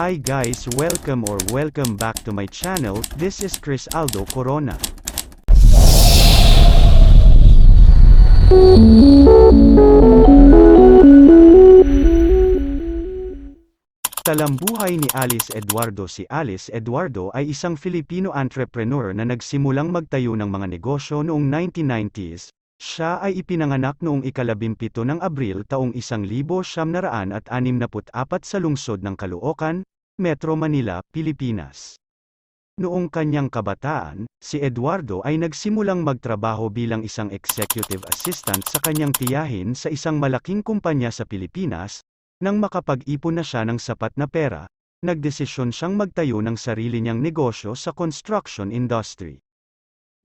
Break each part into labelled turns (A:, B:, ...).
A: Hi guys welcome or welcome back to my channel, this is Chris Aldo Corona. Talambuhay ni Alice Eduardo Si Alice Eduardo ay isang Filipino entrepreneur na nagsimulang magtayo ng mga negosyo noong 1990s. Siya ay ipinanganak noong ikalabimpito ng Abril taong 1964 sa lungsod ng Caloocan, Metro Manila, Pilipinas. Noong kanyang kabataan, si Eduardo ay nagsimulang magtrabaho bilang isang executive assistant sa kanyang tiyahin sa isang malaking kumpanya sa Pilipinas, nang makapag-ipon na siya ng sapat na pera, nagdesisyon siyang magtayo ng sarili niyang negosyo sa construction industry.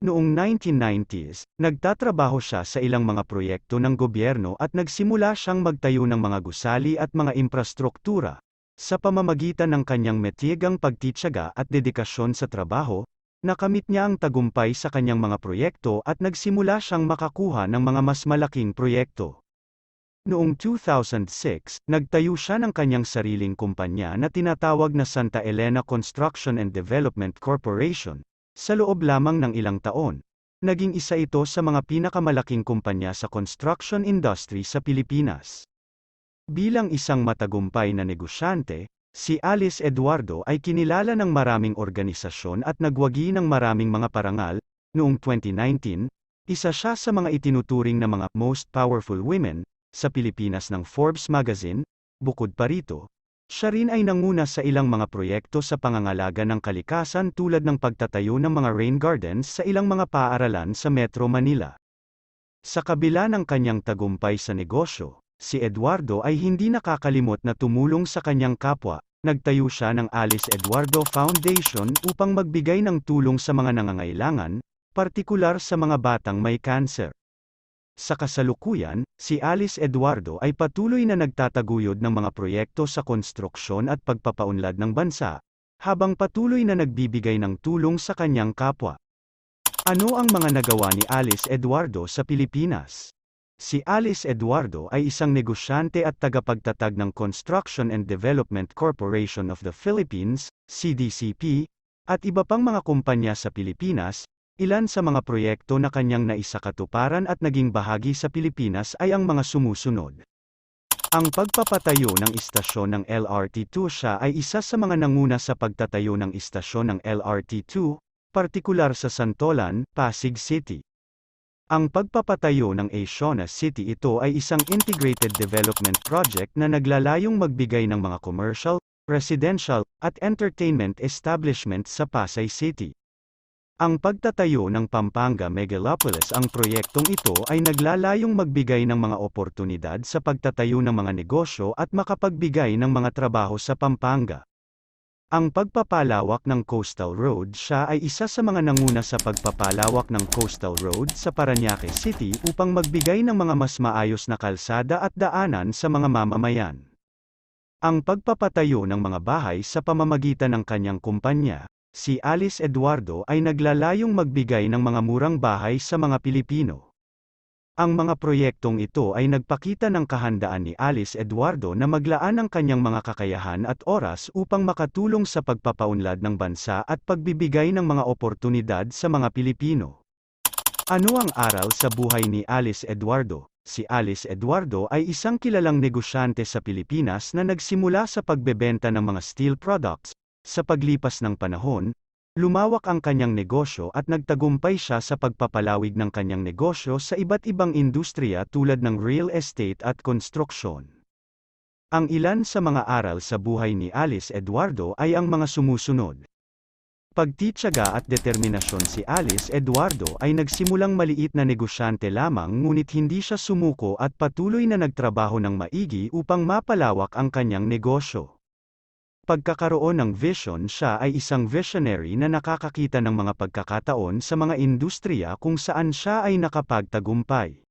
A: Noong 1990s, nagtatrabaho siya sa ilang mga proyekto ng gobyerno at nagsimula siyang magtayo ng mga gusali at mga infrastruktura. Sa pamamagitan ng kanyang metigang pagtityaga at dedikasyon sa trabaho, nakamit niya ang tagumpay sa kanyang mga proyekto at nagsimula siyang makakuha ng mga mas malaking proyekto. Noong 2006, nagtayo siya ng kanyang sariling kumpanya na tinatawag na Santa Elena Construction and Development Corporation. Sa loob lamang ng ilang taon, naging isa ito sa mga pinakamalaking kumpanya sa construction industry sa Pilipinas. Bilang isang matagumpay na negosyante, si Alice Eduardo ay kinilala ng maraming organisasyon at nagwagi ng maraming mga parangal. Noong 2019, isa siya sa mga itinuturing na mga most powerful women sa Pilipinas ng Forbes magazine. Bukod pa rito, siya rin ay nanguna sa ilang mga proyekto sa pangangalaga ng kalikasan tulad ng pagtatayo ng mga rain gardens sa ilang mga paaralan sa Metro Manila. Sa kabila ng kanyang tagumpay sa negosyo, si Eduardo ay hindi nakakalimot na tumulong sa kanyang kapwa. Nagtayo siya ng Alice Eduardo Foundation upang magbigay ng tulong sa mga nangangailangan, partikular sa mga batang may cancer. Sa kasalukuyan, si Alice Eduardo ay patuloy na nagtataguyod ng mga proyekto sa konstruksyon at pagpapaunlad ng bansa, habang patuloy na nagbibigay ng tulong sa kanyang kapwa. Ano ang mga nagawa ni Alice Eduardo sa Pilipinas? Si Alice Eduardo ay isang negosyante at tagapagtatag ng Construction and Development Corporation of the Philippines, CDCP, at iba pang mga kumpanya sa Pilipinas, ilan sa mga proyekto na kanyang naisakatuparan at naging bahagi sa Pilipinas ay ang mga sumusunod. Ang pagpapatayo ng istasyon ng LRT2 siya ay isa sa mga nanguna sa pagtatayo ng istasyon ng LRT2, partikular sa Santolan, Pasig City. Ang pagpapatayo ng Asiana City ito ay isang integrated development project na naglalayong magbigay ng mga commercial, residential, at entertainment establishment sa Pasay City. Ang pagtatayo ng Pampanga Megalopolis ang proyektong ito ay naglalayong magbigay ng mga oportunidad sa pagtatayo ng mga negosyo at makapagbigay ng mga trabaho sa Pampanga. Ang pagpapalawak ng Coastal Road siya ay isa sa mga nanguna sa pagpapalawak ng Coastal Road sa Parañaque City upang magbigay ng mga mas maayos na kalsada at daanan sa mga mamamayan. Ang pagpapatayo ng mga bahay sa pamamagitan ng kanyang kumpanya, si Alice Eduardo ay naglalayong magbigay ng mga murang bahay sa mga Pilipino. Ang mga proyektong ito ay nagpakita ng kahandaan ni Alice Eduardo na maglaan ng kanyang mga kakayahan at oras upang makatulong sa pagpapaunlad ng bansa at pagbibigay ng mga oportunidad sa mga Pilipino. Ano ang aral sa buhay ni Alice Eduardo? Si Alice Eduardo ay isang kilalang negosyante sa Pilipinas na nagsimula sa pagbebenta ng mga steel products. Sa paglipas ng panahon, Lumawak ang kanyang negosyo at nagtagumpay siya sa pagpapalawig ng kanyang negosyo sa iba't ibang industriya tulad ng real estate at konstruksyon. Ang ilan sa mga aral sa buhay ni Alice Eduardo ay ang mga sumusunod. Pagtitsaga at determinasyon si Alice Eduardo ay nagsimulang maliit na negosyante lamang ngunit hindi siya sumuko at patuloy na nagtrabaho ng maigi upang mapalawak ang kanyang negosyo pagkakaroon ng vision siya ay isang visionary na nakakakita ng mga pagkakataon sa mga industriya kung saan siya ay nakapagtagumpay.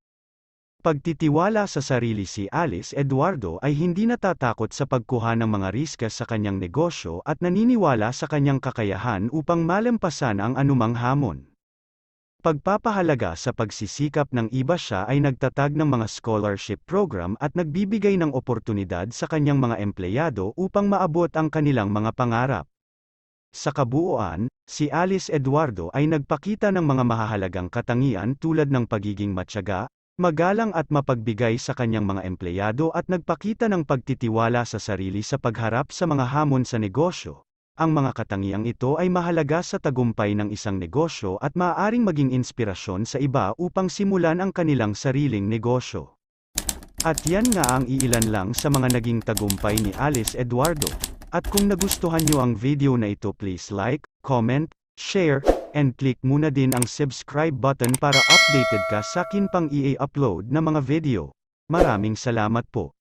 A: Pagtitiwala sa sarili si Alice Eduardo ay hindi natatakot sa pagkuha ng mga riska sa kanyang negosyo at naniniwala sa kanyang kakayahan upang malampasan ang anumang hamon. Pagpapahalaga sa pagsisikap ng iba siya ay nagtatag ng mga scholarship program at nagbibigay ng oportunidad sa kanyang mga empleyado upang maabot ang kanilang mga pangarap. Sa kabuuan, si Alice Eduardo ay nagpakita ng mga mahahalagang katangian tulad ng pagiging matyaga, magalang at mapagbigay sa kanyang mga empleyado at nagpakita ng pagtitiwala sa sarili sa pagharap sa mga hamon sa negosyo. Ang mga katangiang ito ay mahalaga sa tagumpay ng isang negosyo at maaaring maging inspirasyon sa iba upang simulan ang kanilang sariling negosyo. At yan nga ang iilan lang sa mga naging tagumpay ni Alice Eduardo. At kung nagustuhan nyo ang video na ito please like, comment, share, and click muna din ang subscribe button para updated ka sa akin pang i-upload na mga video. Maraming salamat po.